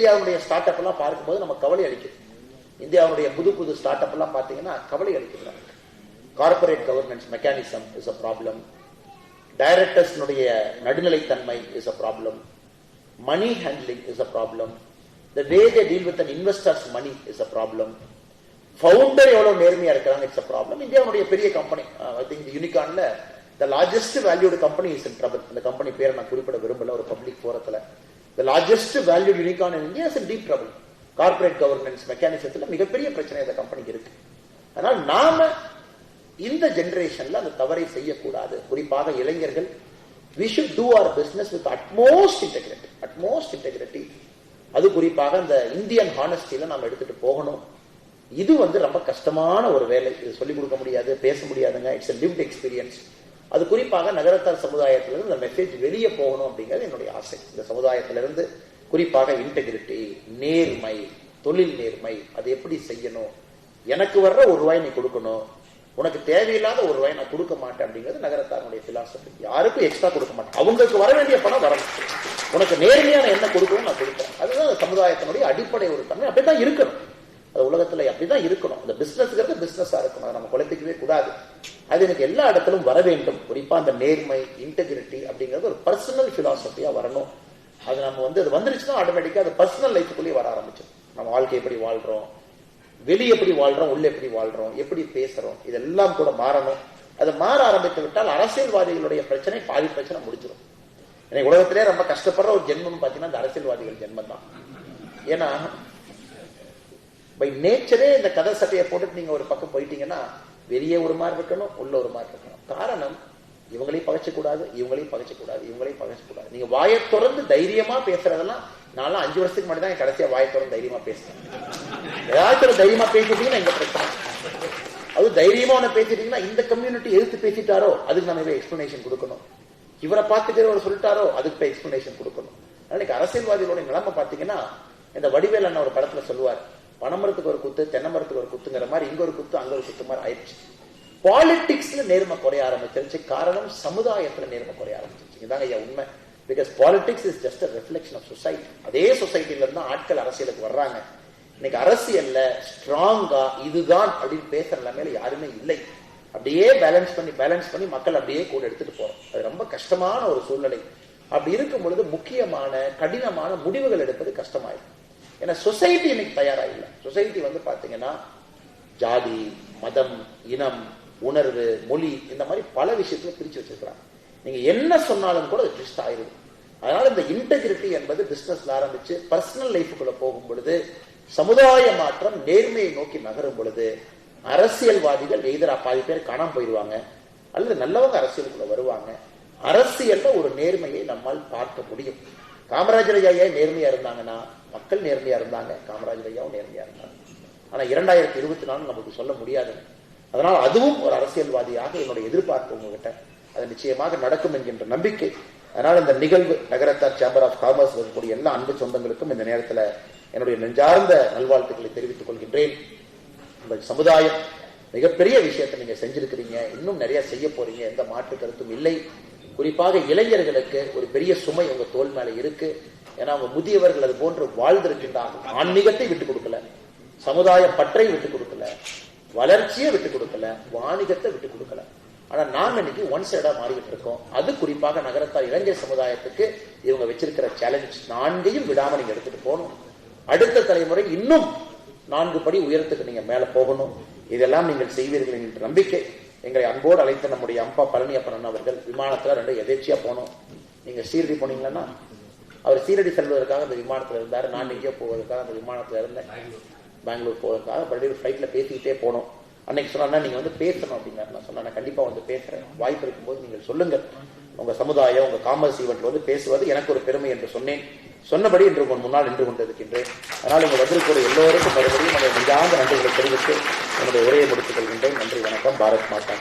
இந்தியாவுடைய start up எல்லாம் பார்க்கும்போது நம்ம கவலை அளிக்குது. இந்தியாவுடைய புது புது ஸ்டார்ட் அப் எல்லாம் பார்த்தீங்கன்னா கவலை அளிக்குது. நமக்கு corporate governance mechanism is a problem டைரக்டர்ஸ்னுடைய நடுநிலைத்தன்மை is a problem money handling is a problem the way they deal with an investors money is a problem founder எவ்வளவு நேர்மையா இருக்கிறாங்க இட்ஸ் அ ப்ராப்ளம் இந்தியாவுடைய பெரிய company I think யூனிகான்ல the largest valued company is in trouble அந்த company பேரை நான் குறிப்பிட விரும்பல ஒரு public போரத்துல the largest value unicorn in India is in deep trouble corporate governance மெக்கானிசத்தில் மிகப்பெரிய பிரச்சனை அந்த கம்பெனிக்கு இருக்கு. அதனால் நாம இந்த ஜென்ரேஷன்ல அந்த தவறை செய்யக்கூடாது. குறிப்பாக இளைஞர்கள் we should do our business with utmost integrity utmost integrity அது குறிப்பாக அந்த இந்தியன் ஹானஸ்டியில நாம் எடுத்துட்டு போகணும். இது வந்து ரொம்ப கஷ்டமான ஒரு வேலை. இது சொல்லிக் கொடுக்க முடியாது பேச முடியாதுங்க. இட்ஸ் லிவ்ட் எக்ஸ்பீரியன்ஸ் அது குறிப்பாக நகரத்தார் சமுதாயத்திலிருந்து இந்த மெசேஜ் வெளியே போகணும் அப்படிங்கிறது என்னுடைய ஆசை. இந்த சமுதாயத்திலிருந்து குறிப்பாக இன்டெகிரிட்டி நேர்மை தொழில் நேர்மை அது எப்படி செய்யணும்? எனக்கு வர்ற ஒரு ரூபாய் நீ கொடுக்கணும். உனக்கு தேவையில்லாத ஒரு ரூபாய் நான் கொடுக்க மாட்டேன் அப்படிங்கிறது நகரத்தாருடைய பிலாசபி யாருக்கும் எக்ஸ்ட்ரா கொடுக்க மாட்டேன். அவங்களுக்கு வர வேண்டிய பணம் வரணும். உனக்கு நேர்மையான என்ன கொடுக்கணும் நான் கொடுப்பேன். அதுதான் சமுதாயத்தினுடைய அடிப்படை ஒரு தன்மை. அப்படிதான் இருக்கணும். அது உலகத்துல அப்படிதான் இருக்கணும். அந்த பிசினஸ்ங்கிறது பிசினஸா இருக்கணும். அதை நம்ம குழப்பிக்கவே கூடாது. அது எனக்கு எல்லா இடத்திலும் வர வேண்டும். குறிப்பா அந்த நேர்மை இன்டெகிரிட்டி அப்படிங்கிறது ஒரு பர்சனல் பிலாசபியா வரணும். அது நம்ம வந்து அது வந்துருச்சுன்னா ஆட்டோமேட்டிக்கா அது பர்சனல் லைஃபுக்குள்ளேயே வர ஆரம்பிச்சிடும். நம்ம வாழ்க்கை எப்படி வாழ்றோம்? வெளியே எப்படி வாழ்றோம்? உள்ள எப்படி வாழ்றோம்? எப்படி பேசுறோம்? இதெல்லாம் கூட மாறணும். அது மாற ஆரம்பித்து விட்டால் அரசியல்வாதிகளுடைய பிரச்சனை பாதி பிரச்சனை முடிஞ்சிடும் எனக்கு உலகத்திலே ரொம்ப கஷ்டப்படுற ஒரு ஜென்மம் பாத்தீங்கன்னா அந்த அரசியல்வாதிகள் ஜென்மம் தான் ஏன்னா பை நேச்சரே இந்த கதை சட்டையை போட்டுட்டு நீங்க ஒரு பக்கம் போயிட்டீங்கன்னா வெளியே ஒரு மாதிரி இருக்கணும் உள்ள ஒரு மாதிரி இருக்கணும். காரணம் இவங்களையும் பகைச்சக்கூடாது இவங்களையும் பகைச்சக்கூடாது இவங்களையும் பகைச்சக்கூடாது. நீங்க வாயை திறந்து தைரியமா பேசுறதெல்லாம் நான்லாம் அஞ்சு வருஷத்துக்கு முன்னாடி தான் கடைசியா வாயை திறந்து தைரியமா பேசுறேன் ஏதாச்சும் தைரியமா பேசிட்டீங்கன்னா எங்க பிரச்சனை. அது தைரியமா ஒண்ணு பேசிட்டீங்கன்னா இந்த கம்யூனிட்டி எதிர்த்து பேசிட்டாரோ அதுக்கு நம்ம எக்ஸ்பிளனேஷன் கொடுக்கணும். இவரை பார்த்துக்கிறவர் சொல்லிட்டாரோ அதுக்கு போய் எக்ஸ்பிளனேஷன் கொடுக்கணும். அன்னைக்கு அரசியல்வாதிகளோட நிலைமை பாத்தீங்கன்னா இந்த வடிவேல் அண்ணன் ஒரு படத்துல சொல்லுவார் பனைமரத்துக்கு ஒரு குத்து தென்னை மரத்துக்கு ஒரு குத்துங்கிற மாதிரி இங்க ஒரு குத்து அங்க ஒரு குத்து மாதிரி ஆயிடுச்சு. பாலிடிக்ஸ்ல நேர்மை குறைய ஆரம்பிச்சிருச்சு. காரணம் சமுதாயத்துல நேர்மை குறைய ஆரம்பிச்சிருச்சு. இதாங்க ஐயா உண்மை. Because politics is just reflection of society அதே சொசைட்டில இருந்து ஆட்கள் அரசியலுக்கு வர்றாங்க. இன்னைக்கு அரசியல்ல ஸ்ட்ராங்கா இதுதான் அப்படின்னு பேசுற நிலைமையில யாருமே இல்லை. அப்படியே பேலன்ஸ் பண்ணி பேலன்ஸ் பண்ணி மக்கள் அப்படியே கூட எடுத்துட்டு போறோம். அது ரொம்ப கஷ்டமான ஒரு சூழ்நிலை. அப்படி இருக்கும் பொழுது முக்கியமான கடினமான முடிவுகள் எடுப்பது கஷ்டமாயிருக்கும் ஏன்னா சொசைட்டி இன்னைக்கு தயாரா இல்லை சொசைட்டி வந்து பாத்தீங்கன்னா ஜாதி மதம் இனம் உணர்வு மொழி இந்த மாதிரி பல விஷயத்துல பிரிச்சு வச்சிருக்கிறாங்க. நீங்க என்ன சொன்னாலும் கூட அது ட்விஸ்ட் ஆயிருது அதனால இந்த இன்டெகிரிட்டி என்பது பிசினஸ்ல ஆரம்பிச்சு பர்சனல் லைஃபுக்குள்ள போகும் பொழுது சமுதாய மாற்றம் நேர்மையை நோக்கி நகரும் பொழுது அரசியல்வாதிகள் எதிரா பாதி பேர் காணாம போயிடுவாங்க. அல்லது நல்லவங்க அரசியலுக்குள்ள வருவாங்க. அரசியல்ல ஒரு நேர்மையை நம்மால் பார்க்க முடியும். காமராஜர் ஐயா நேர்மையா இருந்தாங்கன்னா மக்கள் நேர்மையா இருந்தாங்க. காமராஜர் ஐயாவும் நேர்மையா இருந்தாங்க. ஆனா இரண்டாயிரத்தி இருபத்தி நாலு நமக்கு சொல்ல முடியாது. அதனால் அதுவும் ஒரு அரசியல்வாதியாக என்னுடைய எதிர்பார்ப்பு உங்ககிட்ட. அது நிச்சயமாக நடக்கும் என்கின்ற நம்பிக்கை. அதனால் இந்த நிகழ்வு நகரத்தார் சேம்பர் ஆஃப் காமர்ஸ் இருக்கக்கூடிய எல்லா அன்பு சொந்தங்களுக்கும் இந்த நேரத்தில் என்னுடைய நெஞ்சார்ந்த நல்வாழ்த்துக்களை தெரிவித்துக் கொள்கின்றேன். உங்கள் சமுதாயம் மிகப்பெரிய விஷயத்தை நீங்க செஞ்சிருக்கிறீங்க. இன்னும் நிறைய செய்ய போறீங்க. எந்த மாற்று கருத்தும் இல்லை. குறிப்பாக இளைஞர்களுக்கு ஒரு பெரிய சுமை உங்க தோல் மேல இருக்கு. ஏன்னா அவங்க முதியவர்கள் அது போன்று வாழ்ந்திருக்கின்றார்கள். ஆன்மீகத்தை விட்டுக் கொடுக்கல. சமுதாய பற்றை விட்டுக் கொடுக்கல. வளர்ச்சியை விட்டுக் கொடுக்கல. வாணிகத்தை விட்டுக் கொடுக்கல. ஆனா நாம் இன்னைக்கு ஒன் சைடா மாறிக்கிட்டு இருக்கோம். அது குறிப்பாக நகரத்தார் இளைஞர் சமுதாயத்துக்கு இவங்க வச்சிருக்கிற சேலஞ்ச் நான்கையும் விடாம நீங்க எடுத்துட்டு போகணும். அடுத்த தலைமுறை இன்னும் நான்கு படி உயரத்துக்கு நீங்க மேல போகணும். இதெல்லாம் நீங்கள் செய்வீர்கள் என்கின்ற நம்பிக்கை. எங்களை அன்போடு அழைத்த நம்முடைய அம்பா பழனியப்பன் அவர்கள் விமானத்துல ரெண்டு எதேச்சியா போனோம். நீங்க சீரடி போனீங்கன்னா அவர் சீரடி செல்வதற்காக அந்த விமானத்துல இருந்தாரு. நான் எங்கேயோ போவதற்காக அந்த விமானத்துல இருந்தேன். பெங்களூர் போவதற்காக. மறுபடியும் ஃபிளைட்ல பேசிக்கிட்டே போனோம். அன்னைக்கு சொன்னா நீங்க வந்து பேசணும் அப்படின்னாரு. நான் சொன்னேன் நான் கண்டிப்பா வந்து பேசுறேன். வாய்ப்பு இருக்கும்போது நீங்கள் சொல்லுங்கள். உங்க சமுதாயம் உங்க காமர்ஸ் ஈவெண்ட்ல வந்து பேசுவது எனக்கு ஒரு பெருமை என்று சொன்னேன். சொன்னபடி இன்று உங்கள் முன்னால் நின்று கொண்டிருக்கின்றேன். அதனால் இங்க வந்திருக்கிற எல்லோருக்கும் மறுபடியும் நம்முடைய நெஞ்சார்ந்த நன்றிகளை தெரிவித்து என்னுடைய உரையை முடித்துக் கொள்கின்றேன். நன்றி வணக்கம். பாரத் மாதா